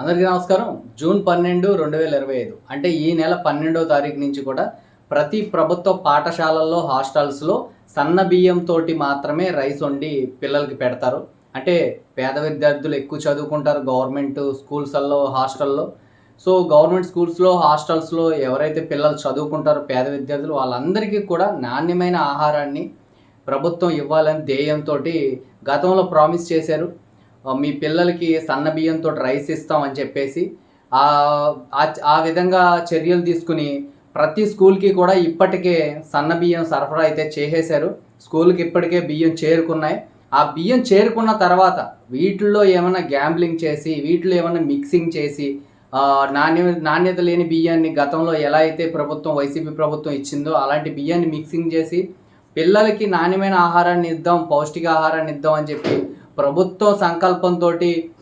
అందరికీ నమస్కారం. జూన్ పన్నెండు రెండు వేల ఇరవై ఐదు. అంటే ఈ నెల పన్నెండవ తారీఖు నుంచి కూడా ప్రతి ప్రభుత్వ పాఠశాలల్లో హాస్టల్స్లో సన్న బియ్యంతో మాత్రమే రైస్ వండి పిల్లలకి పెడతారు. అంటే పేద విద్యార్థులు ఎక్కువ చదువుకుంటారు గవర్నమెంట్ స్కూల్స్ల్లో హాస్టల్లో. సో గవర్నమెంట్ స్కూల్స్లో హాస్టల్స్లో ఎవరైతే పిల్లలు చదువుకుంటారో పేద విద్యార్థులు వాళ్ళందరికీ కూడా నాణ్యమైన ఆహారాన్ని ప్రభుత్వం ఇవ్వాలని ధ్యేయంతో గతంలో ప్రామిస్ చేశారు. మీ పిల్లలకి సన్న బియ్యంతో రైస్ ఇస్తామని చెప్పేసి ఆ విధంగా చర్యలు తీసుకుని ప్రతి స్కూల్కి కూడా ఇప్పటికే సన్న బియ్యం సరఫరా అయితే చేసేశారు. స్కూల్కి ఇప్పటికే బియ్యం చేరుకున్నాయి. ఆ బియ్యం చేరుకున్న తర్వాత వీటిల్లో ఏమైనా గ్యాంబ్లింగ్ చేసి వీటిలో ఏమైనా మిక్సింగ్ చేసి నాణ్య నాణ్యత లేని బియ్యాన్ని గతంలో ఎలా అయితే ప్రభుత్వం వైసీపీ ప్రభుత్వం ఇచ్చిందో అలాంటి బియ్యాన్ని మిక్సింగ్ చేసి పిల్లలకి నాణ్యమైన ఆహారాన్ని ఇద్దాం పౌష్టిక ఆహారాన్ని ఇద్దాం అని చెప్పి ప్రభుత్వ సంకల్పంతో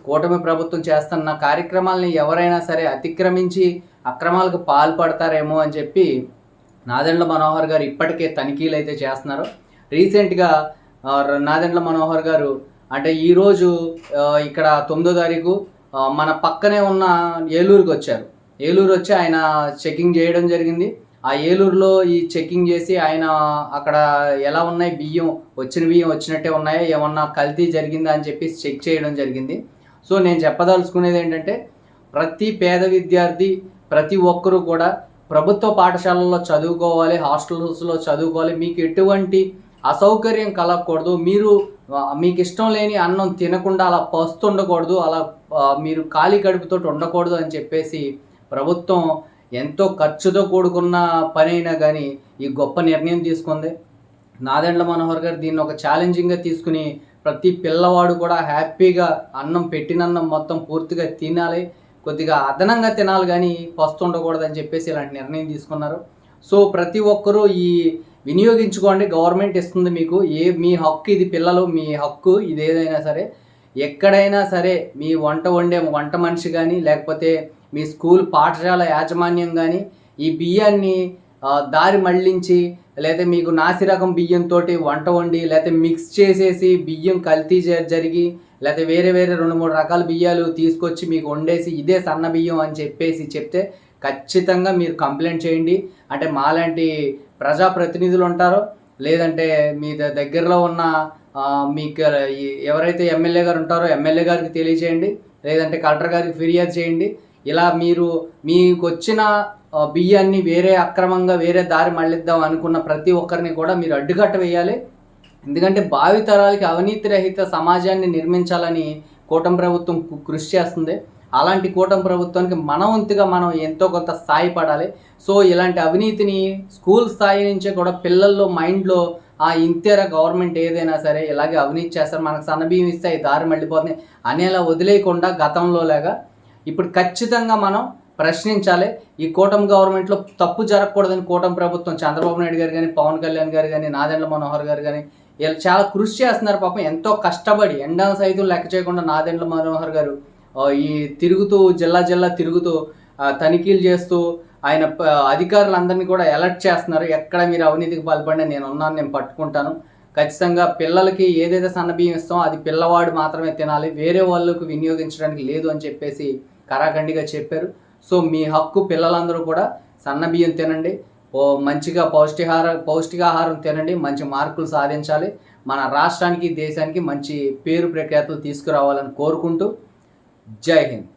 కూటమి ప్రభుత్వం చేస్తున్న కార్యక్రమాలని ఎవరైనా సరే అతిక్రమించి అక్రమాలకు పాల్పడతారేమో అని చెప్పి నాదెండ్ల మనోహర్ గారు ఇప్పటికే తనిఖీలు అయితే చేస్తున్నారు. రీసెంట్గా నాదెండ్ల మనోహర్ గారు అంటే ఈరోజు ఇక్కడ తొమ్మిదో తారీఖు మన పక్కనే ఉన్న ఏలూరుకి వచ్చారు ఏలూరు వచ్చి ఆయన చెకింగ్ చేయడం జరిగింది. ఆ ఏలూరులో ఈ చెకింగ్ చేసి ఆయన అక్కడ ఎలా ఉన్నాయి బియ్యం వచ్చిన బియ్యం వచ్చినట్టే ఉన్నాయా ఏమన్నా కల్తీ జరిగిందా అని చెప్పి చెక్ చేయడం జరిగింది. సో నేను చెప్పదలుచుకునేది ఏంటంటే ప్రతి పేద విద్యార్థి ప్రతి ఒక్కరూ కూడా ప్రభుత్వ పాఠశాలల్లో చదువుకోవాలి హాస్టల్స్లో చదువుకోవాలి మీకు ఎటువంటి అసౌకర్యం కలగకూడదు మీరు మీకు ఇష్టం లేని అన్నం తినకుండా అలా పస్తు ఉండకూడదు అలా మీరు ఖాళీ కడుపుతో ఉండకూడదు అని చెప్పేసి ప్రభుత్వం ఎంతో ఖర్చుతో కూడుకున్న పని అయినా కానీ ఈ గొప్ప నిర్ణయం తీసుకుంది. నాదెండ్ల మనోహర్ గారు దీన్ని ఒక ఛాలెంజింగ్గా తీసుకుని ప్రతి పిల్లవాడు కూడా హ్యాపీగా అన్నం పెట్టినన్నం మొత్తం పూర్తిగా తినాలి కొద్దిగా అదనంగా తినాలి కానీ పస్తు ఉండకూడదని చెప్పేసి ఇలాంటి నిర్ణయం తీసుకున్నారు. సో ప్రతి ఒక్కరూ ఈ వినియోగించుకోండి గవర్నమెంట్ ఇస్తుంది మీకు. ఏ మీ హక్కు ఇది పిల్లలు మీ హక్కు ఇది ఏదైనా సరే ఎక్కడైనా సరే మీ వంట వండే వంట మనిషి కానీ లేకపోతే మీ స్కూల్ పాఠశాల యాజమాన్యం కానీ ఈ బియ్యాన్ని దారి మళ్ళించి లేదా మీకు నాసిరకం బియ్యంతో వంట వండి లేకపోతే మిక్స్ చేసేసి బియ్యం కల్తీ జ- జరిగి లేకపోతే వేరే వేరే రెండు మూడు రకాల బియ్యాలు తీసుకొచ్చి మీకు వండేసి ఇదే సన్న బియ్యం అని చెప్పేసి చెప్తే ఖచ్చితంగా మీరు కంప్లైంట్ చేయండి. అంటే మాలాంటి ప్రజాప్రతినిధులు ఉంటారో లేదంటే మీ దగ్గరలో ఉన్న మీకు ఎవరైతే ఎమ్మెల్యే గారు ఉంటారో ఎమ్మెల్యే గారికి తెలియచేయండి. లేదంటే కలెక్టర్ గారికి ఫిర్యాదు చేయండి. ఇలా మీరు మీకు వచ్చిన బియ్యాన్ని వేరే అక్రమంగా వేరే దారి మళ్ళిద్దాం అనుకున్న ప్రతి ఒక్కరిని కూడా మీరు అడ్డుకట్ట వేయాలి. ఎందుకంటే భావితరాలకి అవినీతి రహిత సమాజాన్ని నిర్మించాలని కూటమి ప్రభుత్వం కు- కృషి చేస్తుంది. అలాంటి కూటమి ప్రభుత్వానికి మన వంతుగా మనం ఎంతో కొంత సాయపడాలి. సో ఇలాంటి అవినీతిని స్కూల్ స్థాయి నుంచే కూడా పిల్లల్లో మైండ్లో ఆ ఇంతేరా గవర్నమెంట్ ఏదైనా సరే ఇలాగే అవినీతి చేస్తారు. మనకు సన్నబియ్యం ఇస్తే దారి మళ్ళీపోతుంది అనేలా వదిలేయకుండా గతంలో లాగా ఇప్పుడు ఖచ్చితంగా మనం ప్రశ్నించాలి. ఈ కూటమి గవర్నమెంట్లో తప్పు జరగకూడదని కూటమి ప్రభుత్వం చంద్రబాబు నాయుడు గారు కానీ పవన్ కళ్యాణ్ గారు కానీ నాదెండ్ల మనోహర్ గారు కానీ వీళ్ళు చాలా కృషి చేస్తున్నారు పాపం. ఎంతో కష్టపడి ఎండా సైతం లెక్క చేయకుండా నాదెండ్ల మనోహర్ గారు ఈ తిరుగుతూ జిల్లా జిల్లా తిరుగుతూ తనిఖీలు చేస్తూ ఆయన అధికారులందరినీ కూడా అలర్ట్ చేస్తున్నారు. ఎక్కడ మీరు అవినీతికి పాల్పడినా నేను ఉన్నాను నేను పట్టుకుంటాను. ఖచ్చితంగా పిల్లలకి ఏదైతే సన్నబియ్యం ఇస్తామో అది పిల్లవాడు మాత్రమే తినాలి. వేరే వాళ్ళకు వినియోగించడానికి లేదు అని చెప్పేసి కరాఖండిగా చెప్పారు. సో మీ హక్కు పిల్లలందరూ కూడా సన్న బియ్యం తినండి. ఓ మంచిగా పౌష్టిహార పౌష్టికాహారం తినండి. మంచి మార్కులు సాధించాలి. మన రాష్ట్రానికి దేశానికి మంచి పేరు ప్రఖ్యాతులు తీసుకురావాలని కోరుకుంటూ జై హింద్.